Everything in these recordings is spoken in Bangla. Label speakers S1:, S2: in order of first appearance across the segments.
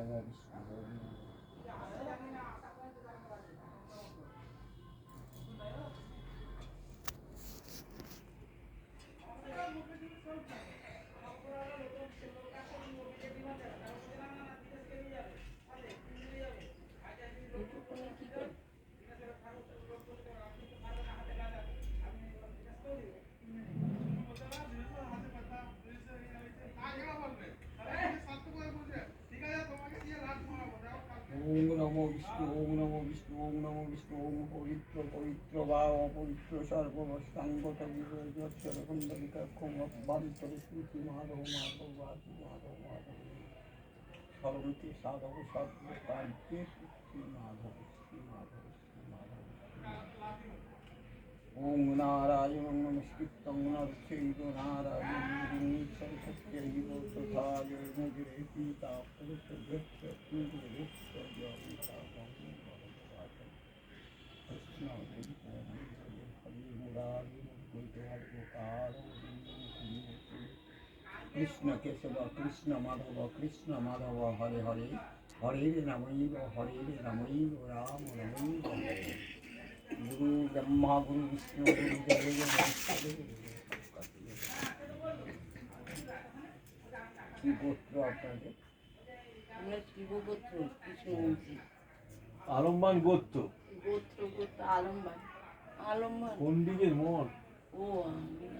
S1: নমো বিষ্ণু বিষ্ণু, ওম নমো বিষ্ণু, ওম নমো বিষ্ণু, ওম পবিত্র পবিত্র বা অপবিত্র অভ্যন্তরে শ্রুতি মাধব মাধব বাসু মাধব মাধব সাধব সর্বকার্যে মাধব ওম নারায়ণ নমস্কৃতং নরচৈব পুরুষভ্য জয়িতা কৃষ্ণ হরি মুরারি মুরারি কৃষ্ণ কেশব কৃষ্ণ মাধব কৃষ্ণ মাধব হরে হরে। হরে রামৈব হরে রামৈব রাম রামৈব হরে গুরু ব্রহ্মা গুরু বিষ্ণু গুরু কি গোত্র আপনাদের?
S2: আমরা শিবগোত্র কৃষ্ণমন্ত্রী
S3: আলম্বান গোত্র।
S2: গোত্র গোত্র আলম্বান। আলম্বান।
S3: কোন দিকের মঠ
S2: ও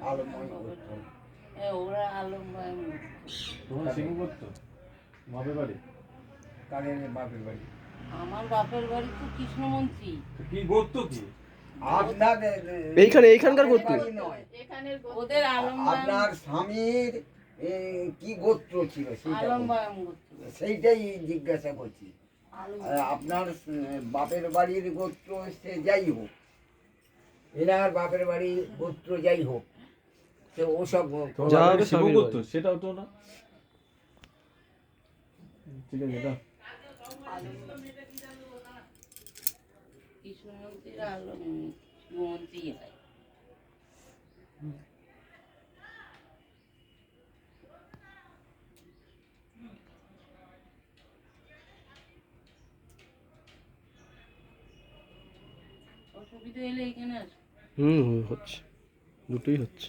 S1: আলময় গোত্র।
S2: হ্যাঁ ওরা
S3: তোমার সিংহ বাপের বাড়ি?
S1: বাপের বাড়ি?
S2: আমার বাপের বাড়ি তো কৃষ্ণমন্ত্রী।
S3: তো কি গোত্র কি?
S1: আপনাদের
S4: এইখানে এইখানকার গোত্র।
S1: বাড়ি নয়।
S2: এখানের ওদের
S1: আপনার স্বামীর কি গোত্র ছিল সেইটাই জিজ্ঞাসা করছি। আপনার বাপের বাড়ির গোত্র সে যাই হোক। এনার বাপের বাড়ি গোত্র যাই হোক। সে ওসব
S4: যা
S3: শিব
S4: স্বামীর
S3: সেটাও তো না। ঠিক আছে এটা
S2: হয়
S4: হুম হুম হচ্ছে। দুটোই হচ্ছে।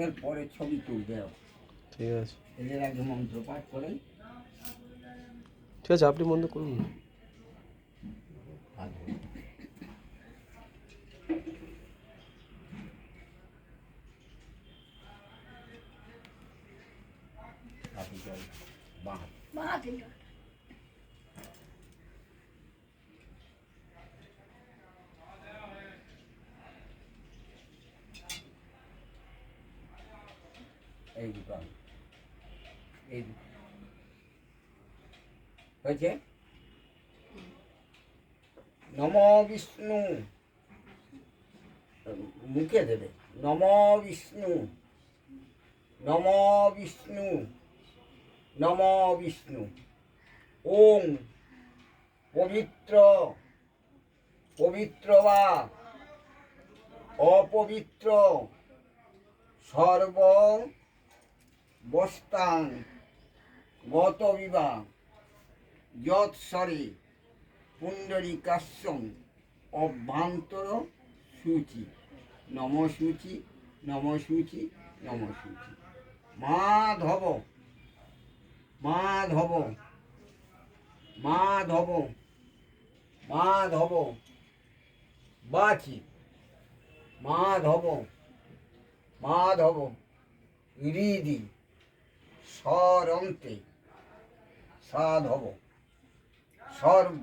S1: আচ্ছা আমাদের পরে ছবি তুলতে হবে
S4: ঠিক আছে।
S1: এদের আগে মন্ত্র পাঠ করেই
S4: ঠিক আছে আপনি বন্ধ করুন না।
S1: আগে হয়েছে? নম বিষ্ণু। মুখে দেবে। নম বিষ্ণু। নম বিষ্ণু। নম বিষ্ণু। ওম পবিত্র। পবিত্র বা অপবিত্র। সর্ব বস্তাং গত বিবাহ। যৎসরে পুণ্ডরিকাশ্যম অভ্যন্তর সূচি। নম সূচি নম সূচি নম সূচি মাধব মাধব মাধব মাধব, বাচি, মাধব মাধব হৃদি স্বরন্তে, সাধব। সর্ব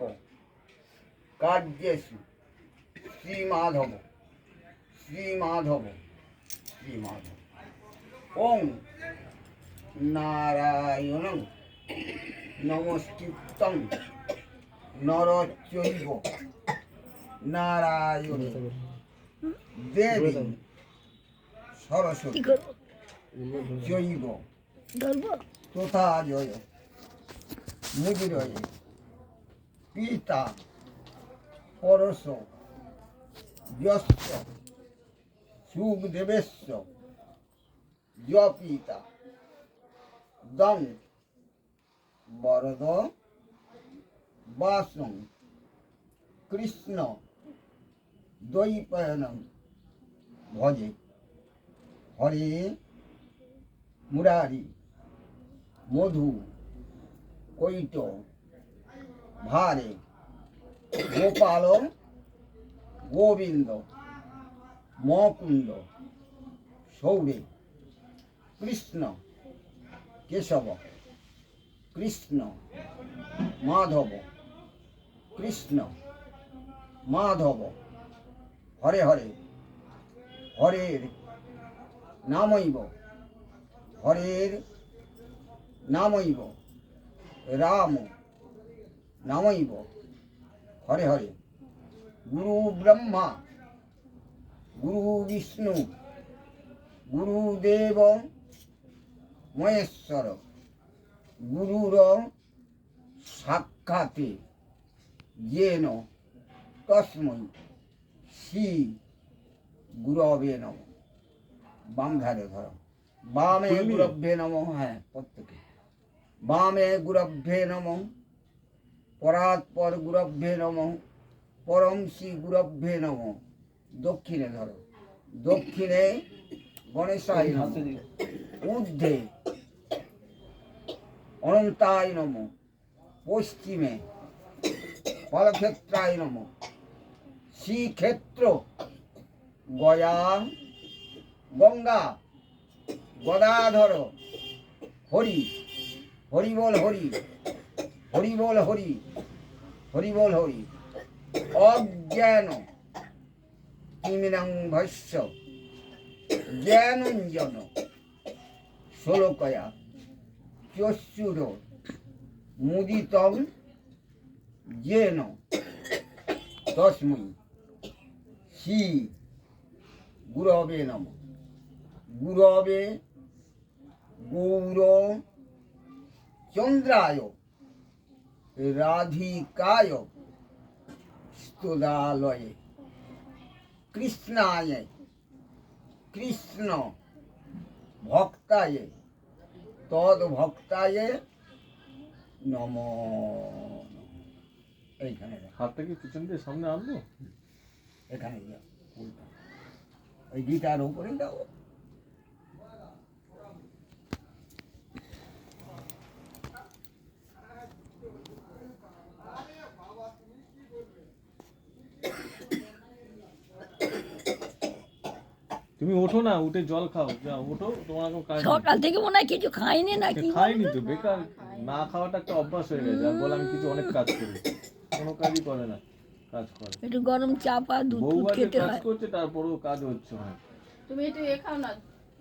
S1: কার্যেষু শ্রীমাধব শ্রীমাধব শ্রীমাধব। ওং নারায়ণ নমস্কৃতং নরচৈব নারায়ণ দেবী সরস্বতী জৈব তথা জয়। মুদিরয়ে। পিতা, পরশ যস্য সুখদেবেশ্য য পিতা দং বরদ বাসং কৃষ্ণ দ্বৈপায়নম ভজে, হরে, মুরারি, মধু, কৈট ভারে। গোপাল গোবিন্দ, মকুন্দ, সৌরে, কৃষ্ণ, কেশব, কৃষ্ণ, মাধব কৃষ্ণ, মাধব, হরে হরে হরের নামৈব হরের নামৈব, রাম নামৈব হরে হরে। গুরু ব্রহ্মা গুরু বিষ্ণু গুরুদেব মহেশ্বর গুরুর সাক্ষাতে যেন তস্মৈ শ্রী গুরবে নম। বাম ধারে। ধরো বামে? গুরভ্যে নম হ্যাঁ প্রত্যেকে। বামে গুরভ্যে নম। পরাৎপর গুরভ্যে নম। পরম শ্রী গুরভ্যে নম। দক্ষিণে ধরো। দক্ষিণে গণেশায় ঊর্ধ্বে অনন্তায় নম। পশ্চিমে ফলক্ষেত্রায় নম। শ্রীক্ষেত্র গয়া গঙ্গা গদাধর হরি। হরি বল হরি। হরি বল হরি হরি বল হরি। অজ্ঞান কিমিনাং ভস্য জ্ঞানঞ্জন ষোলকয়া চস্যুর মুদিতম যেন তস্মৈ। শ্রী গুরবে নম। গুরবে গৌর চন্দ্রায় রাধিকায় স্তোদালয়ে কৃষ্ণায় কৃষ্ণ ভক্তায় তদ ভক্তায় নম। এইখানে
S3: হাতটা কি পিছন দিয়ে সামনে আনব?
S1: এখানে ওই গীতার উপরে দাও।
S3: তুমি ওঠো না উঠে জল খাও। যাও ওঠো তোমার এখন কাজ
S5: সকাল থেকে মনে হয় কিছু খাইনি নাকি
S3: খাইনি তো বেকার। না খাওয়াটা একটা অভ্যাস হয়ে গেছে। আর বলে আমি কিছু অনেক কাজ করি। কোনো কাজই করে না কাজ করে।
S5: একটু গরম চা পা দুধ দুধ খেতে
S3: কাজ
S5: হয়।
S3: করছে তারপরেও কাজ হচ্ছে না।
S6: তুমি একটু এ খাও না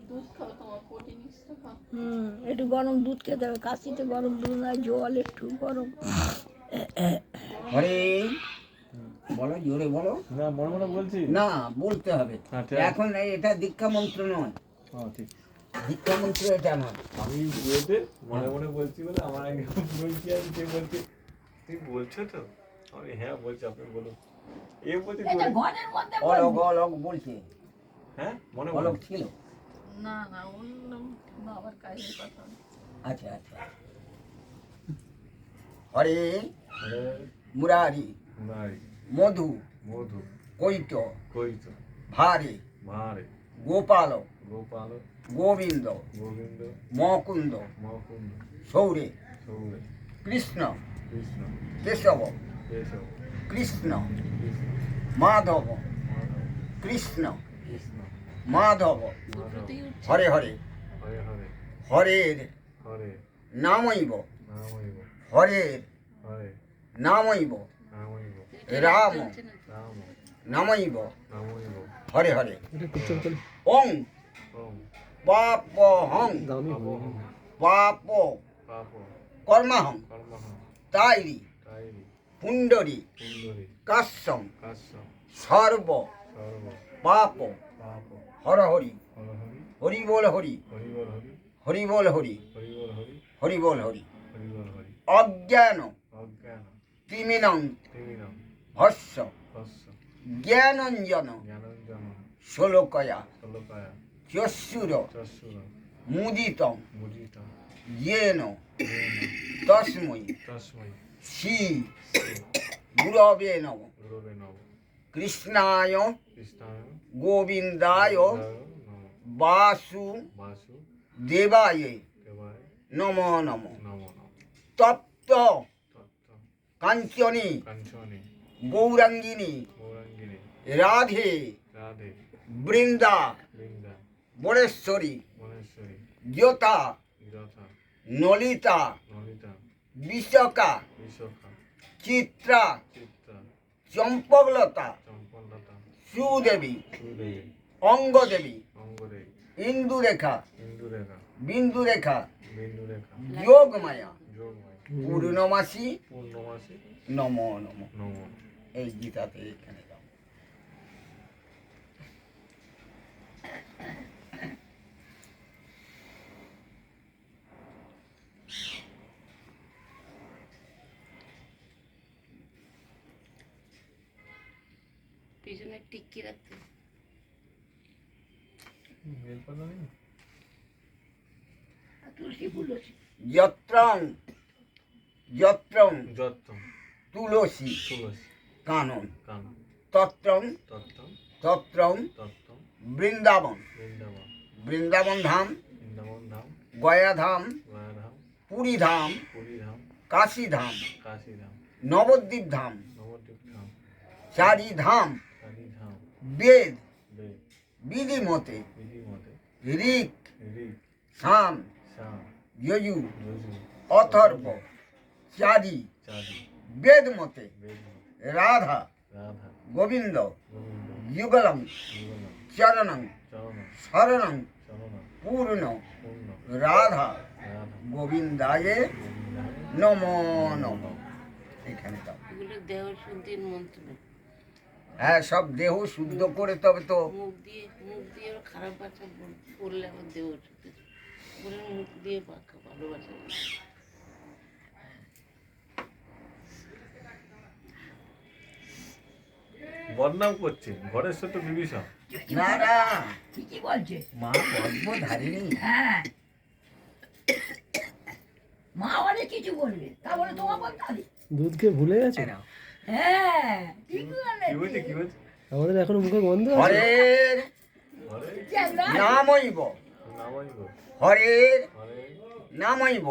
S6: দুধ খাও তোমার প্রোটিন এক্সট্রা খাও।
S5: হুম একটু গরম দুধ খেতে হবে। কাশিতে গরম দুধ নয় জল একটু গরম।
S1: হরে বলো জোরে বলো।
S3: না মনে মনে বলছি।
S1: না বলতে হবে।
S3: আছে।
S1: এখন এটা দীক্ষা মন্ত্র নয়।
S3: হ্যাঁ ঠিক।
S1: দীক্ষা মন্ত্র এটা নয়।
S3: আমি বুয়েতে মনে মনে বলছি বলে আমার আগে বলছি আমি কে বলছি? তুই বলছো তো? আমি হ্যাঁ বলছি আপনি বলুন। এ বলছি
S5: এটা
S3: জোরে।
S5: ঘরের মধ্যে
S1: অলক অলক বলছে।
S3: হ্যাঁ মনে
S1: অলক ছিল?
S6: না না অন্য বাবার কাজের কথা।
S1: আচ্ছা আচ্ছা। হরে
S3: আরে,
S1: মুরারি।
S3: নাই
S1: মধু
S3: মধু।
S1: কৈট
S3: কইত
S1: ভারে
S3: মারে
S1: গোপাল
S3: গোপাল।
S1: গোবিন্দ
S3: গোবিন্দ।
S1: মকুন্দ
S3: মকুন্দ।
S1: সৌরে
S3: সৌরে।
S1: কৃষ্ণ
S3: কৃষ্ণ।
S1: কেশব
S3: কেশব।
S1: কৃষ্ণ মাধব কৃষ্ণ মাধব। হরে হরে।
S3: হরে হরে।
S1: হরের নামৈব হরের নামৈব রাম। নামৈব হরে হরে। ওং।
S3: ওম
S1: পাপহং পাপ
S3: পাপ
S1: কর্মাহং। তাইরি। পুণ্ডরী। কাশ্যম সর্ব। পাপ।
S3: পাপ
S1: হর হরি।
S3: হর
S1: বল হরি।
S3: হরি
S1: বল হরি।
S3: হরি
S1: বল হরি অজ্ঞান।
S3: অজ্ঞান
S1: ভস্য জ্ঞানঞ্জন। ষোলকয়া চস্যুর মুদিতং। येन তস্মৈ শ্রী গুরবে নম। কৃষ্ণায়। গোবিন্দায়। বাসু। দেবায়। নম নম। তপ্ত। কাঞ্চনী।
S3: কাঞ্চনী।
S1: গৌরাঙ্গিনী রাধে
S3: রাধে
S1: বৃন্দা বরেশ্বরী জ্যোতা নলিতা বিশকা চিত্রা চম্পকলতা সুদেবী অঙ্গদেবী ইন্দুরেখা বিন্দুরেখা যোগমায়া পূর্ণমাসী নম নম। এই গীতাতে এখানে দাও
S2: পিছনে টিক্কি রাখতে
S3: বেলপাতা নেই
S5: তুলসী ফুলসী
S1: যত্রং যত্রং
S3: যত্তম
S1: তুলসী
S3: তুলসী
S1: কানন।
S3: কান
S1: তত্রং।
S3: তত্তম
S1: তত্রং।
S3: তত্তম
S1: বৃন্দাবন।
S3: বৃন্দাবন।
S1: ধাম। গয়া ধাম। পুরী ধাম। কাশী ধাম। নবদ্বীপ ধাম। চারি ধাম। বেদ। বিধি মতে ঋক। সাম। যজু। অথর্ব। চারি। বেদ। মতে রাধা
S3: রাধা।
S1: গোবিন্দ
S3: গোবিন্দ।
S1: যুগলং
S3: জীবন
S1: চরণং। শরণং পূর্ণ। রাধা গোবিন্দায় নম নম। এখানে দাও।
S2: এগুলো দেহ শুদ্ধির মন্ত্র।
S1: হ্যাঁ সব দেহ শুদ্ধ করে তবে তো
S2: মুখ দিয়ে মুখ দিয়ে খারাপ বল- বললে আমার দেহ শুদ্ধি। মুখ দিয়ে ভালোবাসা
S3: বদনাম করছে ঘরের সাথে বিভীষণ।
S1: না না।
S5: ঠিকই বলছে।
S1: মা গর্ভধারিণী
S5: হ্যাঁ। মা অনেক কিছু বলবে তা বলে তোমার বলতে হবে
S4: দুধ ভুলে গেছে?
S1: না।
S5: হ্যাঁ ঠিক
S3: কি কি বলছে?
S4: আমাদের এখনও মুখে গন্ধ আছে?
S1: হরের নামইব। হরের নামইব।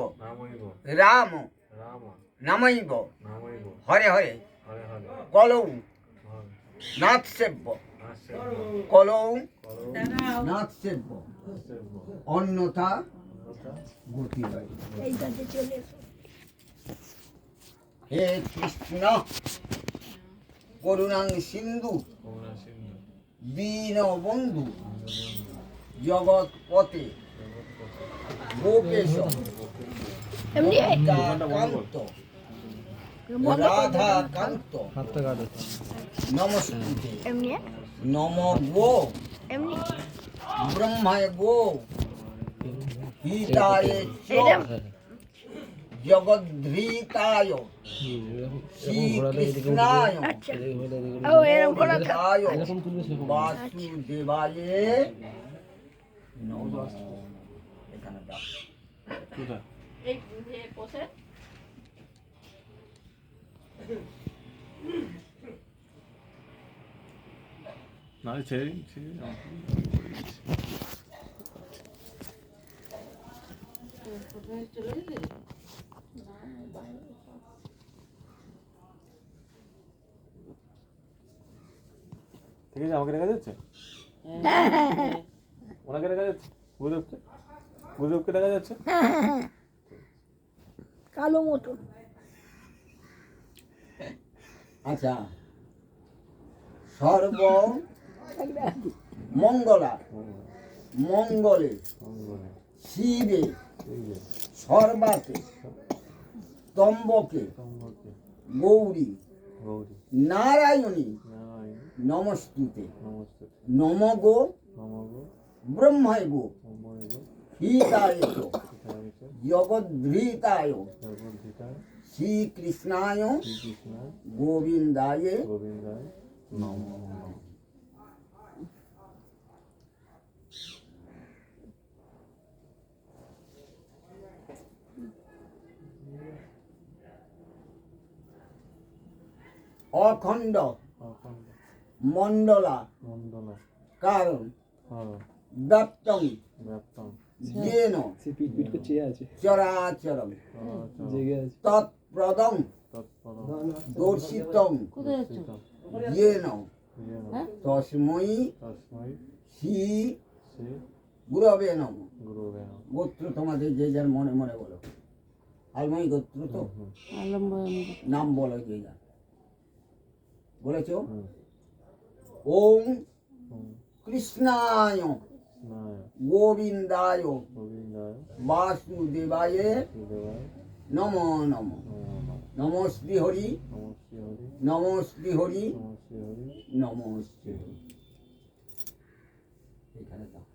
S1: রাম।
S3: রাম।
S1: নামইব। হরে হরে। কলৌ নাথ সেব্য কলৌ। নাথ সেব্য অন্যথা গতি হয়
S5: এইটাতে চলে এসো
S1: হে কৃষ্ণ। করুণাং সিন্ধু। দীন বন্ধু। জগৎ পথে। গোপেশ। কান্ত রাধা কান্ত
S4: হাতটা কাটাচ্ছে।
S1: নমস্তুতে
S5: এমনি?
S1: নম গো।
S5: এমনি?
S1: ব্রহ্মায় গো। হিতায়? জগদ্ধৃতায়।
S3: না ছেড়ে ছেড়ে ঠিক আছে আমাকে দেখা যাচ্ছে? ওনাকে দেখা যাচ্ছে? গুরুদেবকে? গুরুদেবকে দেখা যাচ্ছে?
S5: কালো মতন
S1: আচ্ছা। সর্ব মঙ্গলা। মঙ্গলে শিবে। সর্বাতে তম্বকে গৌরী। নারায়ণী। নমস্তুতে। নম গো ব্রহ্মায় গো হিতায় জগদ্ভৃতায় শ্রীকৃষ্ণায়
S7: শ্রীকৃষ্ণ
S1: গোবিন্দায়
S7: গোবিন্দায় নম।
S1: অখণ্ড। মণ্ডলা।
S7: মণ্ডলা।
S1: কারণ।
S7: ব্যাপ্তম
S1: যেন।
S4: সে পিট পিট করে আছে।
S1: চরাচরম।
S7: চরাচর
S1: তৎপ্রদং দর্শিতং।
S2: কোথায় আছো
S1: যেন
S7: যেন
S1: তস্মৈ
S7: তস্মৈ
S1: শ্রী গুরবে নম গোত্র তোমাদের যে যার মনে মনে বলো। আলমাই গোত্র তো? নাম বলো যে যার। বলেছ? ওম কৃষ্ণায়
S7: গোবিন্দায়
S1: বাসুদেবায়
S7: দেবায়
S1: নম নম
S7: নমো নমঃ।
S1: নমস্তি হরি
S7: নমঃ শ্রী হরি
S1: নমস্তি হরি
S7: নমঃ শ্রী হরি
S1: নমস্তি হরি এখানে দাও